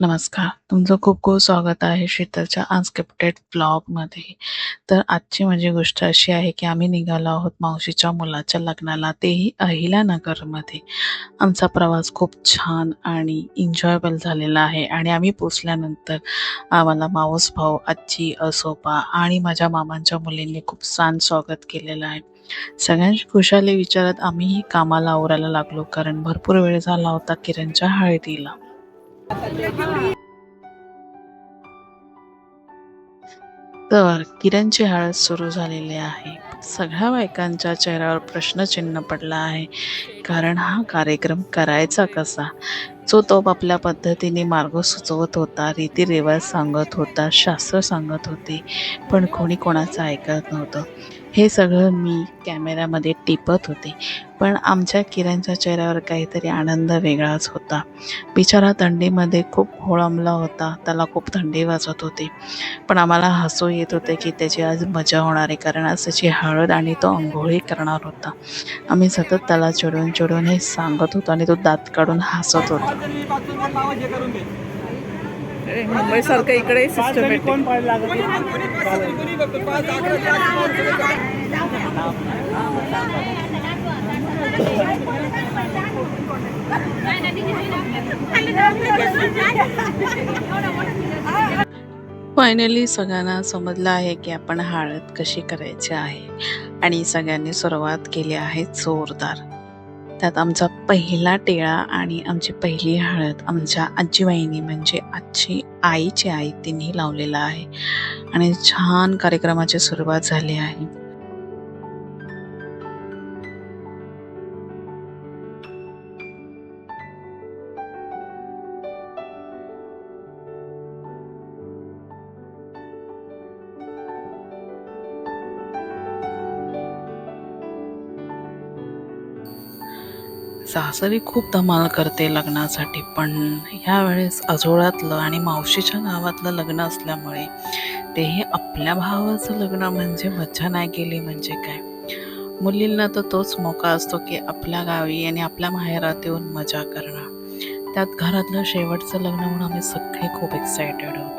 नमस्कार. तुमचं खूप खूप स्वागत आहे शीतलच्या अनस्क्रिप्टेड ब्लॉगमध्ये. तर आजची माझी गोष्ट अशी आहे, की आम्ही निघालो आहोत मावशीच्या मुलाच्या लग्नाला, तेही अहिल्यानगरमध्ये. आमचा प्रवास खूप छान आणि एन्जॉयबल झालेला आहे आणि आम्ही पोचल्यानंतर आम्हाला मावस भाऊ, आजी, असोपा आणि माझ्या मामांच्या मुलींनी खूप छान स्वागत केलेलं आहे. सगळ्यांची खुशाली विचारत आम्हीही कामाला आवरायला लागलो, कारण भरपूर वेळ झाला होता किरणच्या हळदीला. तर किरणची हळद सुरू झालेली आहे. सगळ्या बायकांच्या चेहऱ्यावर प्रश्नचिन्ह पडला आहे, कारण हा कार्यक्रम करायचा कसा? जो तो आपल्या पद्धतीने मार्ग सुचवत होता, रीतिरिवाज सांगत होता, शास्त्र सांगत होते, पण कोणी कोणाचं ऐकत नव्हतं. हे सगळं मी कॅमेऱ्यामध्ये टिपत होते, पण आमच्या किरणच्या चेहऱ्यावर काहीतरी आनंद वेगळाच होता. बिचारा थंडीमध्ये खूप खोळंबला होता, त्याला खूप थंडी वाजत होती, पण आम्हाला हसू येत होते, की त्याची आज मजा होणार आहे, कारण आज त्याची हळद आणि तो अंघोळी करणार होता. आम्ही सतत त्याला चिडून चिडून हे सांगत होतो आणि तो दात काढून हसत होता. मुंबईसारखं इकडे फायनली सगळ्यांना समजलं आहे की आपण हळद कशी करायची आहे. आणि सगळ्यांनी सुरुवात केली आहे जोरदार. त्यात आमचा पहिला टिळा आणि आमची पहिली हळद आमच्या आजीबाईनी म्हणजे आजची आईची आई तिने लावलेला आहे. आणि छान कार्यक्रमाची सुरुवात झाली आहे. सासरी खूप धमाल करते लग्नासाठी पण ह्यावेळेस आजोळातलं आणि मावशीच्या गावातलं लग्न असल्यामुळे तेही आपल्या भावाचं लग्न म्हणजे मज्जा नाही गेली म्हणजे काय? मुलींना तर तोच मोका असतो की आपल्या गावी आणि आपल्या माहेरात येऊन मजा करणं. त्यात घरातलं शेवटचं लग्न म्हणून आम्ही सगळे खूप एक्सायटेड होतो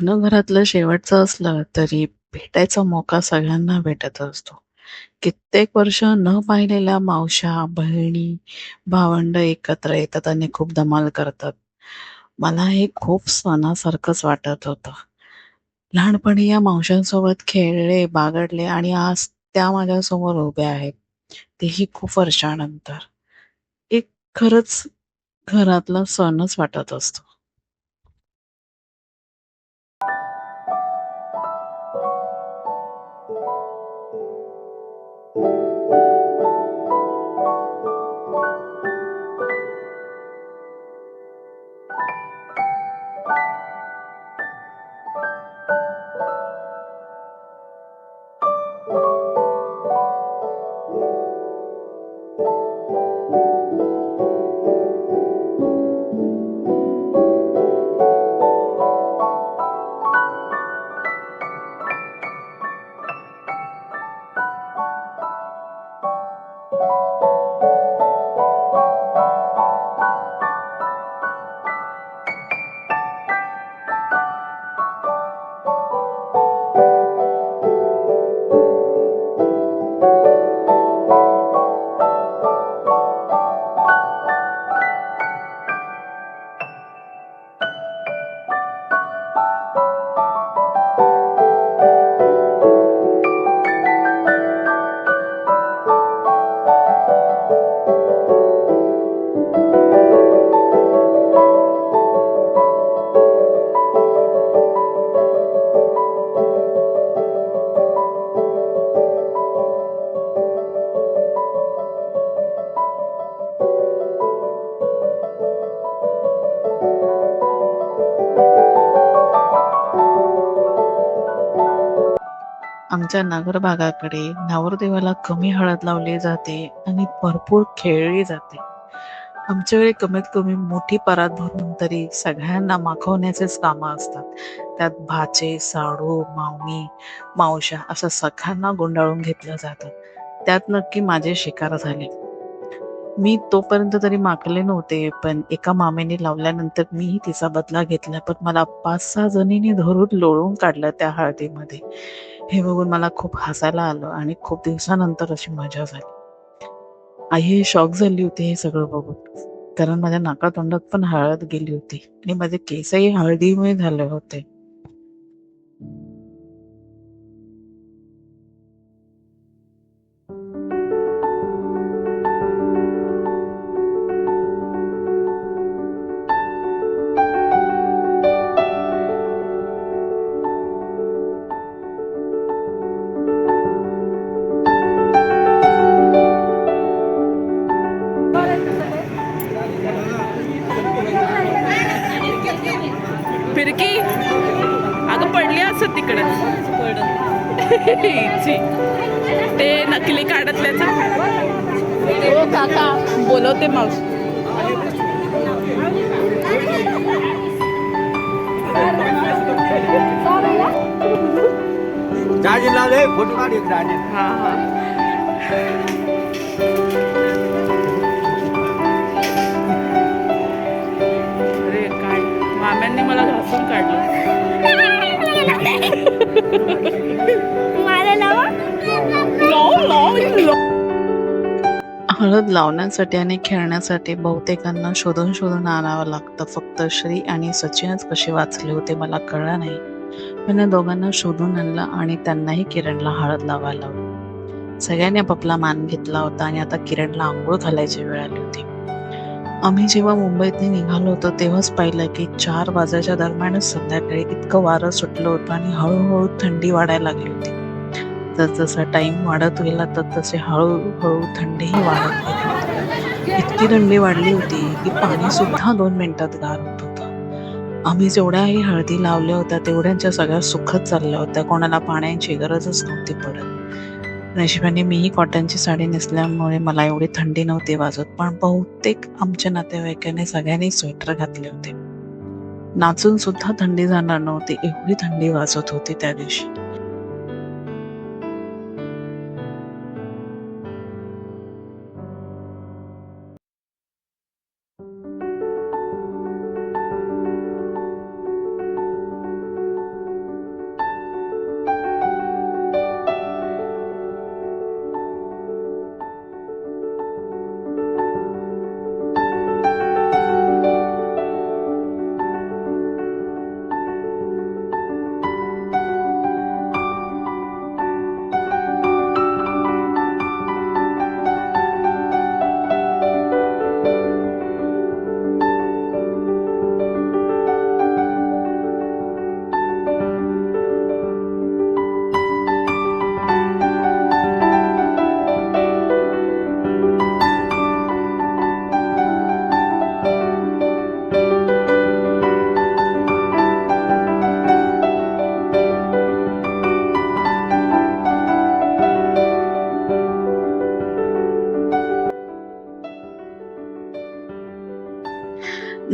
लग्न घरातलं शेवटचं असलं तरी भेटायचा मौका सगळ्यांना भेटत असतो. कित्येक वर्ष न पाहिलेल्या मावश्या, बहिणी, भावंड एकत्र येतात आणि खूप धमाल करतात. मला हे खूप सणासारखंच वाटत होतं. लहानपणी या मावशांसोबत खेळले, बागडले आणि आज त्या माझ्यासमोर उभ्या आहेत. तेही खूप वर्षानंतर. एक खरंच घरातला सणच वाटत असतो. आमच्या नगर भागाकडे नवरदेवाला कमी हळद लावली जाते आणि भरपूर खेळली जाते. आमच्या वेळी कमीत कमी मोठी परात भरून तरी सगळ्यांना माखवण्याचेच कामं असतात. त्यात भाचे, साडू, मावणी, मावशा असं सगळ्यांना गुंडाळून घेतलं जातं. त्यात नक्की माझे शिकार झाले मी तोपर्यंत तरी माकले नव्हते, पण एका मामेने लावल्यानंतर मीही तिचा बदला घेतला. पण मला 5-6 जणींनी धरून लोळून काढलं त्या हळदीमध्ये. हे बघून मला खूप हसायला आलं आणि खूप दिवसानंतर अशी मजा झाली. आई हे शॉक झाली होती हे सगळं बघून. कारण माझ्या नाकातोंडात पण हळद गेली होती आणि माझे केसही हळदीमुळे झाले होते. हळद लावण्यासाठी आणि खेळण्यासाठी बहुतेकांना शोधून शोधून आणावं लागतं. फक्त श्री आणि सचिनच कसे वाचले होते मला कळलं नाही. पण या दोघांना शोधून आणलं आणि त्यांनाही किरणला हळद लावायला लावली. सगळ्यांनी आपापला मान घेतला होता आणि आता किरणला आंघोळ घालायची वेळ आली होती. आम्ही जेव्हा मुंबईतने निघालो होतो तेव्हाच पाहिलं की चार वाजायच्या दरम्यानच संध्याकाळी इतकं वारं सुटलं होतं आणि हळूहळू थंडी वाढायला लागली होती. जसजसा टाइम वाढत गेला तर तसे हळूहळू थंडीही वाढत गेली. इतकी थंडी वाढली होती की पाणी सुद्धा दोन मिनिटात गार होत होतं. आम्ही जेवढ्याही हळदी लावल्या होत्या तेवढ्यांच्या सगळ्या सुखत चालल्या होत्या. कोणाला पाण्याची गरजच नव्हती पडत. नशिबाने मीही कॉटनची साडी नेसल्यामुळे मला एवढी थंडी नव्हती वाजत. पण बहुतेक आमच्या नातेवाईकांनी सगळ्यांनी स्वेटर घातले होते. नाचून सुद्धा थंडी जाणार नव्हती एवढी थंडी वाजत होती त्या दिवशी.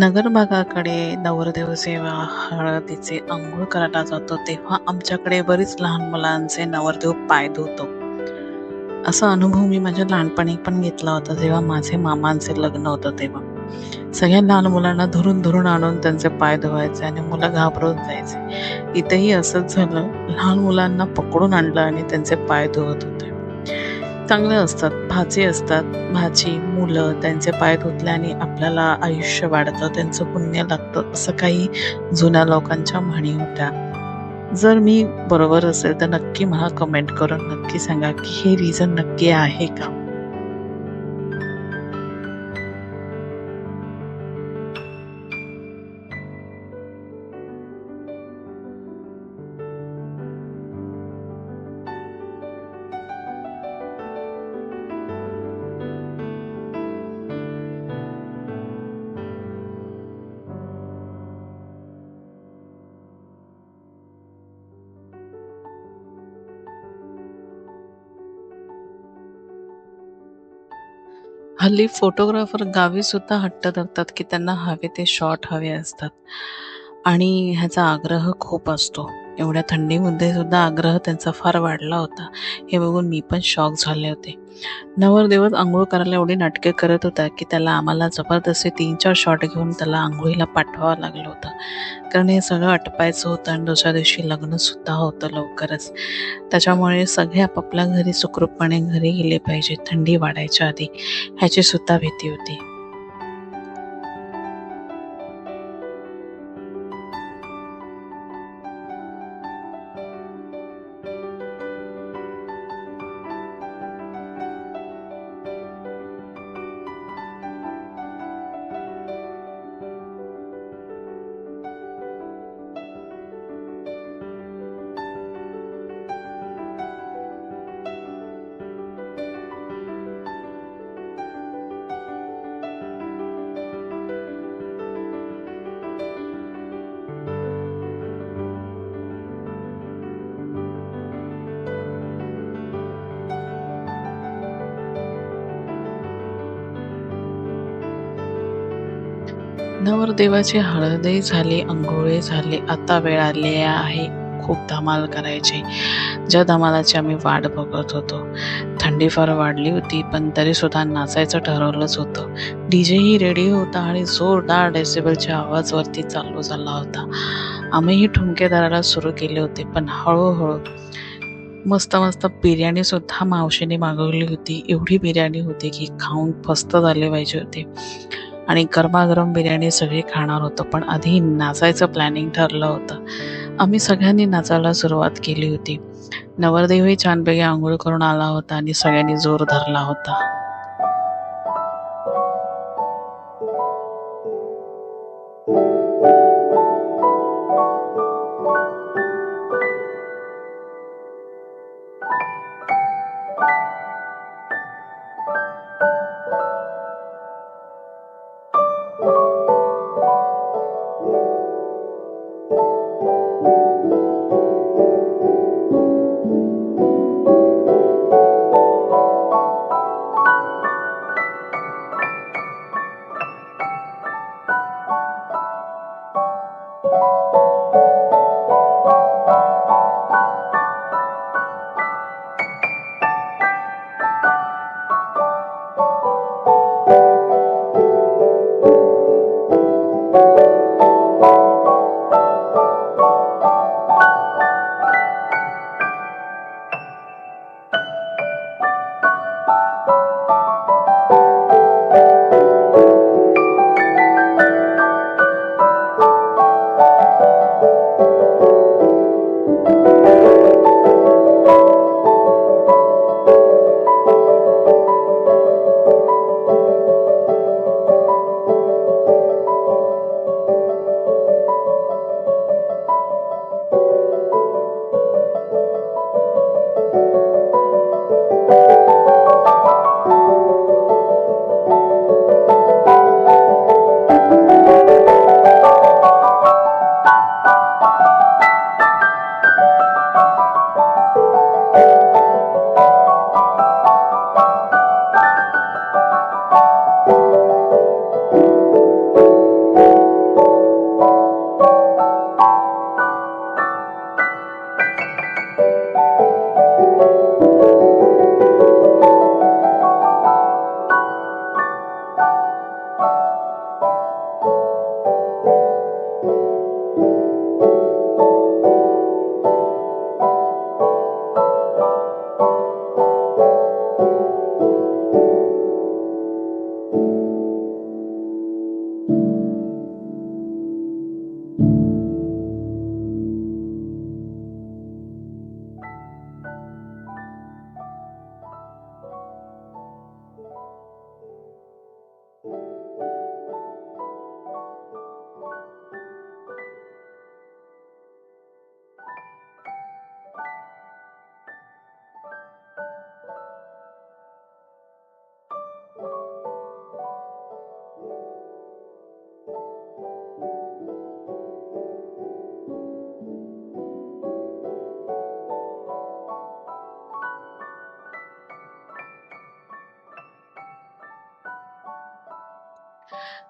नगर भागाकडे नवरदेव सेवा हळदीचे अंघोळ करायला जातो तेव्हा आमच्याकडे बरीच लहान मुलांचे नवरदेव पाय धुतो. असा अनुभव मी माझ्या लहानपणी पण घेतला होता जेव्हा माझे मामांचे लग्न होतं तेव्हा. सगळ्या लहान मुलांना धरून धरून आणून त्यांचे पाय धुवायचे आणि मुलं घाबरून जायचे. इथेही असंच झालं. लहान मुलांना पकडून आणलं आणि त्यांचे पाय धुवत चांगले असतात भाजी असतात भाची मुलं त्यांचे पाय धुतल्याने आपल्याला आयुष्य वाढतं त्यांचं पुण्य लागतं असं काही जुन्या लोकांच्या म्हणी होत्या. जर मी बरोबर असेल तर नक्की मला कमेंट करून नक्की सांगा की हे रिझन नक्की आहे का? हल्ली फोटोग्राफर गावी सुद्धा हट्ट धरतात की त्यांना हवे ते शॉट हवे असतात. आणि ह्याचा आग्रह खूप असतो. एवढ्या थंडीमध्ये सुद्धा आग्रह त्यांचा फार वाढला होता. हे बघून मी पण शॉक झाले होते. नवरदेवच आंघोळ करायला एवढी नाटके करत होता की त्याला आम्हाला जबरदस्ती तीन चार शॉट घेऊन त्याला आंघोळीला पाठवावं लागलं होतं. कारण हे सगळं अटपायचं होतं आणि दुसऱ्या दिवशी लग्नसुद्धा होतं लवकरच. त्याच्यामुळे सगळे आपापल्या घरी सुखरूपपणे घरी गेले पाहिजे थंडी वाढायच्या आधी. ह्याची सुद्धा भीती होती. नवरदेवाची हळदही झाली अंघोळी झाली. आता वेळ आली आहे. खूप धमाल करायची. ज्या धमालाची आम्ही वाट बघत होतो. थंडी फार वाढली होती पण तरी सुद्धा नाचायचं ठरवलंच होतं. डी जेही रेडी होता आणि जोरदार डेसिबलच्या आवाजवरती चालू झाला होता. आम्हीही ठुमके धरायला सुरू केले होते पण हळूहळू मस्त मस्त बिर्याणी सुद्धा मावशीने मागवली होती. एवढी बिर्याणी होती की खाऊन फस्त झाले पाहिजे होते. आणि गरमागरम बिर्याणी सगळी खाणार होतो पण आधी नाचायचं प्लॅनिंग ठरलं होतं. आम्ही सगळ्यांनी नाचायला सुरुवात केली होती. नवरदेवही छानपैकी आंघोळ करून आला होता आणि सगळ्यांनी जोर धरला होता.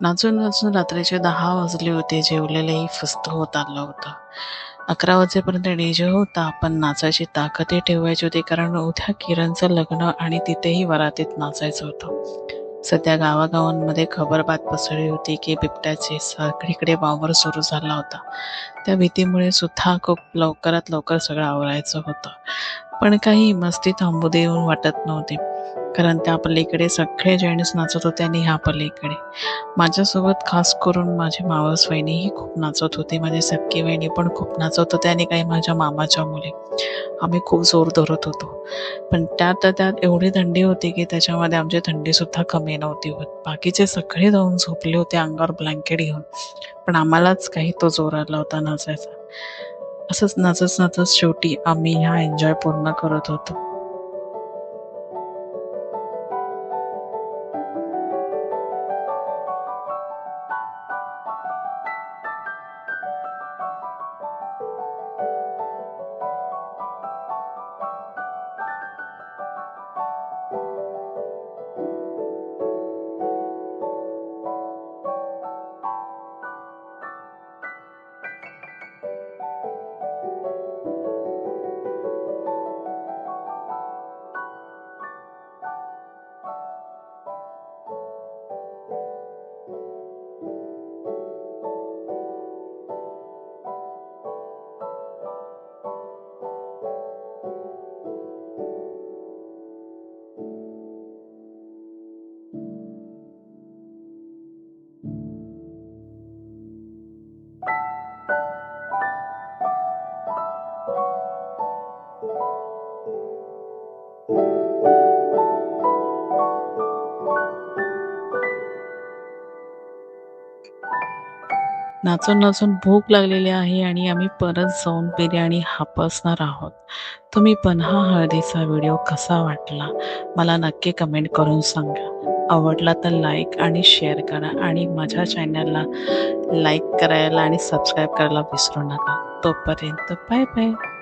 नाचून नाचून रात्रीचे दहा वाजले होते. जेवलेलेही फस्त होत आलं होतं. अकरा वाजेपर्यंत डीजे होता पण नाचायची ताकदही ठेवायची होती कारण उद्या किरणचं लग्न आणि तिथेही वरातीत नाचायचं होतं. सध्या गावागावांमध्ये खबरबात पसरली होती की बिबट्याचे सगळीकडे वावर सुरू झाला होता. त्या भीतीमुळे सुद्धा खूप लवकरात लवकर सगळं आवरायचं होतं. पण काही मस्ती थांबू देऊन वाटत नव्हती. कारण त्या पलीकडे सगळे जेंट्स नाचत होते आणि ह्या पलीकडे. माझ्यासोबत खास करून माझी मावस वहिनीही खूप नाचत होती. माझी सक्की वहिनी पण खूप नाचत होते आणि काही माझ्या मामाच्या मुली. आम्ही खूप जोर धरत होतो. पण त्यात त्यात एवढी थंडी होती की त्याच्यामध्ये आमची थंडीसुद्धा कमी नव्हती होत. बाकीचे सगळे जाऊन झोपले होते अंगावर ब्लँकेट घेऊन. पण आम्हालाच काही तो जोर आला होता नाचायचा. असंच नाचत नाचत शेवटी आम्ही ह्या एन्जॉय पूर्ण करत होतो. नाचून नाचून भूक लागलेली आहे आणि आम्ही परत जाऊन बिर्याणी हापसणार आहोत. तुम्ही पण हा हळदीचा व्हिडिओ कसा वाटला? मला नक्की कमेंट करून सांगा. आवडला तर लाईक आणि शेअर करा आणि माझ्या चॅनलला लाईक करायला आणि सबस्क्राईब करायला विसरू नका. तोपर्यंत बाय बाय.